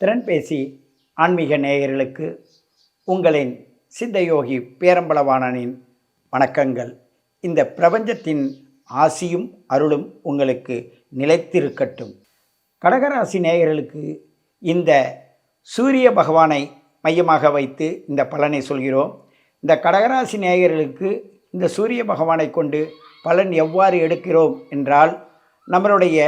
திறன்பேசி ஆன்மீக நேயர்களுக்கு உங்களின் சித்தயோகி பேரம்பளவாணனின் வணக்கங்கள். இந்த பிரபஞ்சத்தின் ஆசியும் அருளும் உங்களுக்கு நிலைத்திருக்கட்டும். கடகராசி நேயர்களுக்கு இந்த சூரிய பகவானை மையமாக வைத்து இந்த பலனை சொல்கிறோம். இந்த கடகராசி நேயர்களுக்கு இந்த சூரிய பகவானை கொண்டு பலன் எவ்வாறு எடுக்கிறோம் என்றால் நம்மளுடைய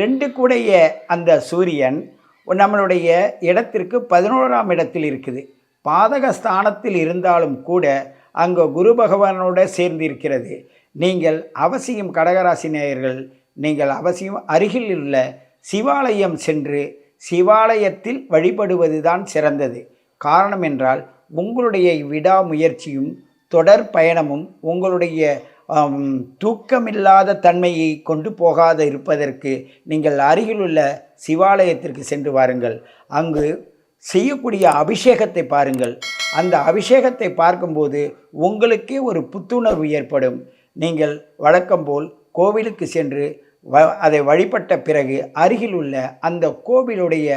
ரெண்டு கூடைய அந்த சூரியன் நம்மளுடைய இடத்திற்கு பதினோராம் இடத்தில் இருக்குது. பாதக ஸ்தானத்தில் இருந்தாலும் கூட அங்கே குரு பகவானோட சேர்ந்து இருக்கிறது. நீங்கள் அவசியம் கடகராசி நேயர்கள் நீங்கள் அவசியம் அருகில் உள்ள சிவாலயம் சென்று சிவாலயத்தில் வழிபடுவது தான் சிறந்தது. காரணம் என்றால் உங்களுடைய விடாமுயற்சியும் தொடர் பயணமும் உங்களுடைய தூக்கமில்லாத தன்மையை கொண்டு போகாத இருப்பதற்கு நீங்கள் அருகிலுள்ள சிவாலயத்திற்கு சென்று வாருங்கள். அங்கு செய்யக்கூடிய அபிஷேகத்தை பாருங்கள். அந்த அபிஷேகத்தை பார்க்கும்போது உங்களுக்கே ஒரு புத்துணர்வு ஏற்படும். நீங்கள் வழக்கம்போல் கோவிலுக்கு சென்று வ அதை வழிபட்ட பிறகு அருகில் உள்ள அந்த கோவிலுடைய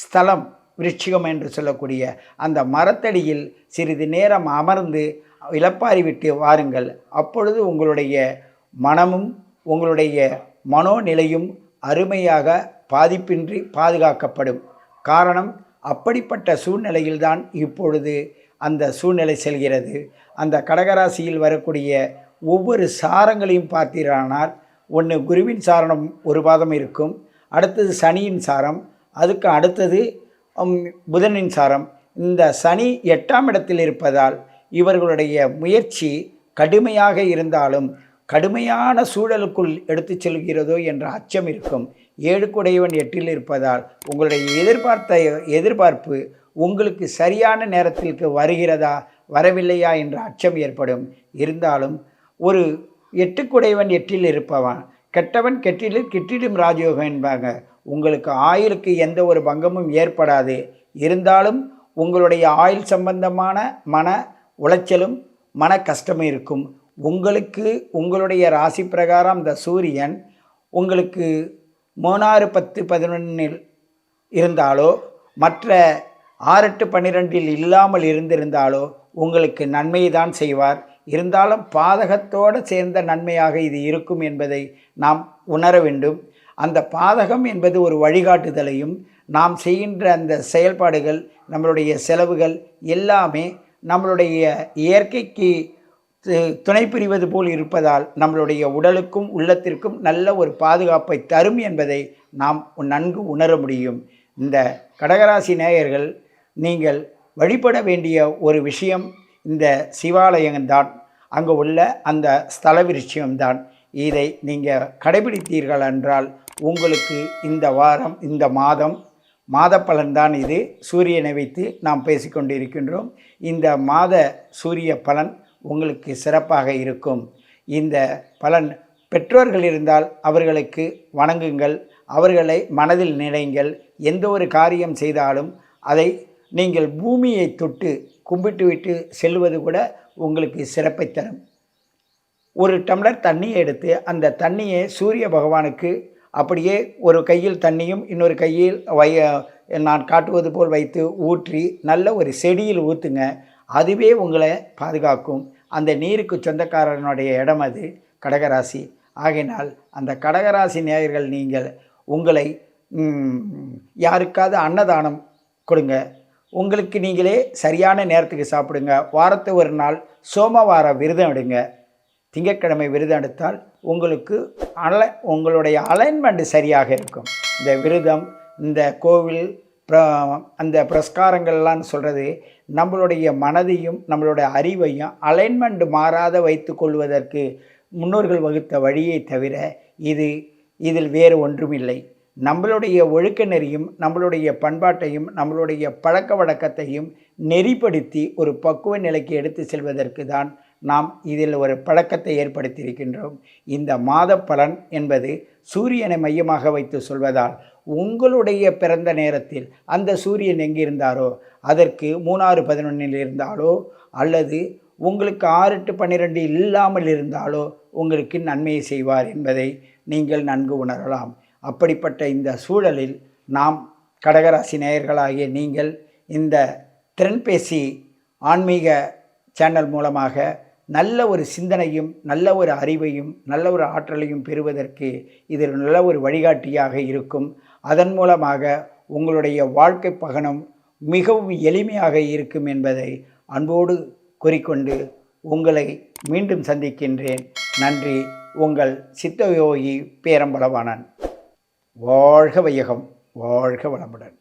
ஸ்தலம் விருட்சிகம் என்று சொல்லக்கூடிய அந்த மரத்தடியில் சிறிது நேரம் அமர்ந்து இளப்பாரி விட்டு வாருங்கள். அப்பொழுது உங்களுடைய மனமும் உங்களுடைய மனோநிலையும் அருமையாக பாதிப்பின்றி பாதுகாக்கப்படும். காரணம் அப்படிப்பட்ட சூழ்நிலையில்தான் இப்பொழுது அந்த சூழ்நிலை செல்கிறது. அந்த கடகராசியில் வரக்கூடிய ஒவ்வொரு சாரங்களையும் பார்த்தீரானால் ஒன்று குருவின் சாரணம் ஒரு பாதம் இருக்கும். அடுத்தது சனியின் சாரம். அதுக்கு அடுத்தது புதனின் சாரம். இந்த சனி எட்டாம் இடத்தில் இருப்பதால் இவர்களுடைய முயற்சி கடுமையாக இருந்தாலும் கடுமையான சூழலுக்குள் எடுத்துச் செல்கிறதோ என்ற அச்சம் இருக்கும். ஏழுக்குடையவன் எட்டில் இருப்பதால் உங்களுடைய எதிர்பார்த்த எதிர்பார்ப்பு உங்களுக்கு சரியான நேரத்திற்கு வருகிறதா வரவில்லையா என்ற அச்சம் ஏற்படும். இருந்தாலும் ஒரு எட்டுக்குடையவன் எட்டில் இருப்பவன் கெட்டவன் கெட்டிலில் கிட்டிடும் ராஜயோகம் என்பாங்க. உங்களுக்கு ஆயுளுக்கு எந்த ஒரு பங்கமும் ஏற்படாது. இருந்தாலும் உங்களுடைய ஆயுள் சம்பந்தமான மன உளைச்சலும் மன கஷ்டமும் இருக்கும். உங்களுக்கு உங்களுடைய ராசி பிரகாரம் இந்த சூரியன் உங்களுக்கு மூணாறு பத்து பதினொன்றில் இருந்தாலோ மற்ற ஆறெட்டு பன்னிரெண்டில் இல்லாமல் இருந்திருந்தாலோ உங்களுக்கு நன்மையை தான் செய்வார். இருந்தாலும் பாதகத்தோடு சேர்ந்த நன்மையாக இது இருக்கும் என்பதை நாம் உணர வேண்டும். அந்த பாதகம் என்பது ஒரு வழிகாட்டுதலையும் நாம் செய்கின்ற அந்த செயல்பாடுகள் நம்மளுடைய செலவுகள் எல்லாமே நம்மளுடைய இயற்கைக்கு து- துணை புரிவது போல் இருப்பதால் நம்மளுடைய உடலுக்கும் உள்ளத்திற்கும் நல்ல ஒரு பாதுகாப்பை தரும் என்பதை நாம் நன்கு உணர முடியும். இந்த கடகராசி நேயர்கள் நீங்கள் வழிபட வேண்டிய ஒரு விஷயம் இந்த சிவாலயம்தான். அங்கே உள்ள அந்த ஸ்தல விருட்சியம்தான் இதை நீங்கள் கடைபிடித்தீர்கள் என்றால் உங்களுக்கு இந்த வாரம் இந்த மாதம் மாத பலன்தான் இது. சூரியனை வைத்து நாம் பேசிக்கொண்டிருக்கின்றோம். இந்த மாத சூரிய பலன் உங்களுக்கு சிறப்பாக இருக்கும். இந்த பலன் பெற்றோர்கள் இருந்தால் அவர்களுக்கு வணங்குங்கள். அவர்களை மனதில் நினைங்கள். எந்த ஒரு காரியம் செய்தாலும் அதை நீங்கள் பூமியை தொட்டு கும்பிட்டு விட்டு செல்வது கூட உங்களுக்கு சிறப்பை தரும். ஒரு டம்ளர் தண்ணியை எடுத்து அந்த தண்ணியை சூரிய பகவானுக்கு அப்படியே ஒரு கையில் தண்ணியும் இன்னொரு கையில் வைய நான் காட்டுவது போல் வைத்து ஊற்றி நல்ல ஒரு செடியில் ஊற்றுங்க அதுவே உங்களை பாதுகாக்கும். அந்த நீருக்கு சொந்தக்காரனுடைய இடம் அது கடகராசி. ஆகினால் அந்த கடகராசி நேயர்கள் நீங்கள் உங்களை யாருக்காவது அன்னதானம் கொடுங்க. உங்களுக்கு நீங்களே சரியான நேரத்துக்கு சாப்பிடுங்க. வாரத்து ஒரு நாள் சோமவார விரதம் எடுங்க. திங்கட்கிழமை விரதம் எடுத்தால் உங்களுக்கு அலை உங்களுடைய அலைன்மெண்ட் சரியாக இருக்கும். இந்த விரதம் இந்த கோவில் அந்த பிரஸ்காரங்கள்லாம் சொல்கிறது நம்மளுடைய மனதையும் நம்மளுடைய அறிவையும் அலைன்மெண்ட் மாறாத வைத்து கொள்வதற்கு முன்னோர்கள் வகுத்த வழியை தவிர இது இதில் வேறு ஒன்றுமில்லை. நம்மளுடைய ஒழுக்க நெறியும் நம்மளுடைய பண்பாட்டையும் நம்மளுடைய பழக்க வழக்கத்தையும் நெறிப்படுத்தி ஒரு பக்குவ நிலைக்கு எடுத்து செல்வதற்கு தான் நாம் இதில் ஒரு பழக்கத்தை ஏற்படுத்தியிருக்கின்றோம். இந்த மாத பலன் என்பது சூரியனை மையமாக வைத்து சொல்வதால் உங்களுடைய பிறந்த நேரத்தில் அந்த சூரியன் எங்கிருந்தாரோ அதற்கு மூணாறு பதினொன்றில் இருந்தாலோ அல்லது உங்களுக்கு ஆறு எட்டு பன்னிரெண்டு இல்லாமல் இருந்தாலோ உங்களுக்கு நன்மையை செய்வார் என்பதை நீங்கள் நன்கு உணரலாம். அப்படிப்பட்ட இந்த சூழலில் நாம் கடகராசி நேயர்களாகிய நீங்கள் இந்த திறன்பேசி ஆன்மீக சேனல் மூலமாக நல்ல ஒரு சிந்தனையும் நல்ல ஒரு அறிவையும் நல்ல ஒரு ஆற்றலையும் பெறுவதற்கு இது நல்ல ஒரு வழிகாட்டியாக இருக்கும். அதன் மூலமாக உங்களுடைய வாழ்க்கை பகனம் மிகவும் எளிமையாக இருக்கும் என்பதை அன்போடு கூறிக்கொண்டு உங்களை மீண்டும் சந்திக்கின்றேன். நன்றி. உங்கள் சித்தயோகி பேரம்பலவாணன். வாழ்க வையகம். வாழ்க வளமுடன்.